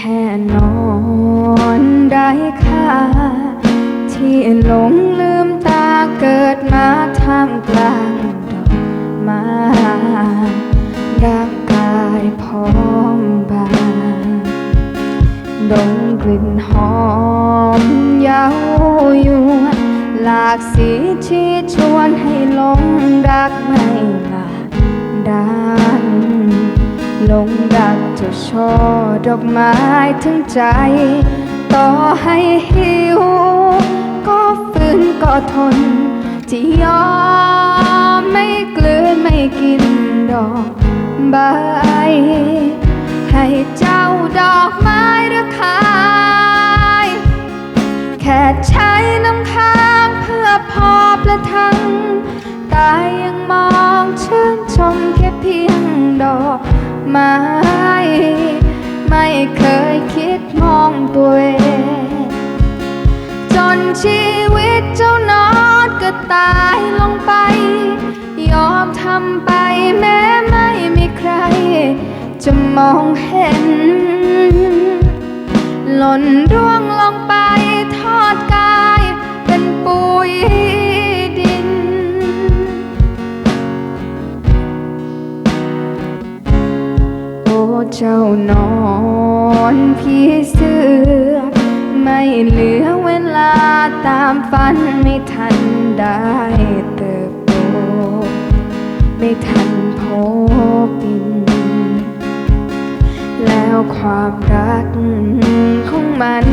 ค่นอนได้ค่าที่หลงลืมตาเกิดมาท่ามกลางดอกไม้ร่างกายพร้อมบางดมกลิ่นหอมเย้ายวนหลากสีที่ชวนให้หลงรักไม่ ลงรักเจ้าช่อดอกไม้ถึงใจ ต่อให้หิว ก็ฝืนก็ทน ที่ยอมไม่กลืนไม่กินดอกใบ ให้เจ้าดอกไม้ระคายแค่ใช้น้ำค้างเพื่อพอประทัง ตายยังมองชื่น เพียงดอกไม้ไม่เคยคิดมองตัวเอง จนชีวิตเจ้านอดก็ตายลงไป ยอมทำไปแม้ไม่มีใคร จะมองเห็น หล่นร่วงลงไปทอดกายเป็นปุ๋ย นอนพี่เสือ ไม่เหลือเวลาตามฝันไม่ทันได้เติบโต ไม่ทันพบปิน แล้วความรักของมัน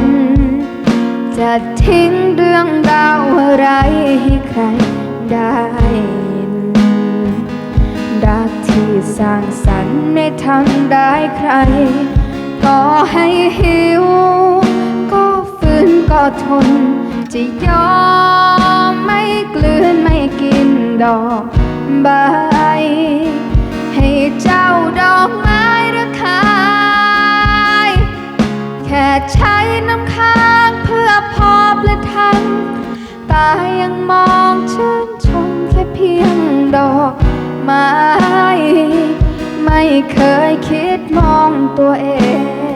จะทิ้งเรื่องราวอะไรให้ใครได้ยินรัก ที่สร้างสรรค์ไม่ทันได้ใคร ก็ให้หิว ก็ฝืนก็ทน จะยอมไม่กลืนไม่กินดอกใบ ให้เจ้าดอกไม้ระคายแค่ใช้น้ำค้างเพื่อพอประทัง ตายังมองชื่นชมแค่เพียงดอก ไม้ไม่เคยคิดมองตัวเอ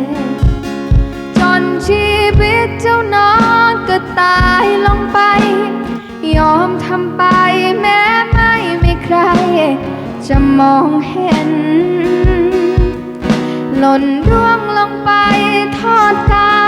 ง จนชีวิตเจ้านอนก็ตายลงไป ยอมทำไปแม้ไม่มีใคร จะมองเห็น หล่นร่วงลงไปทอดกาย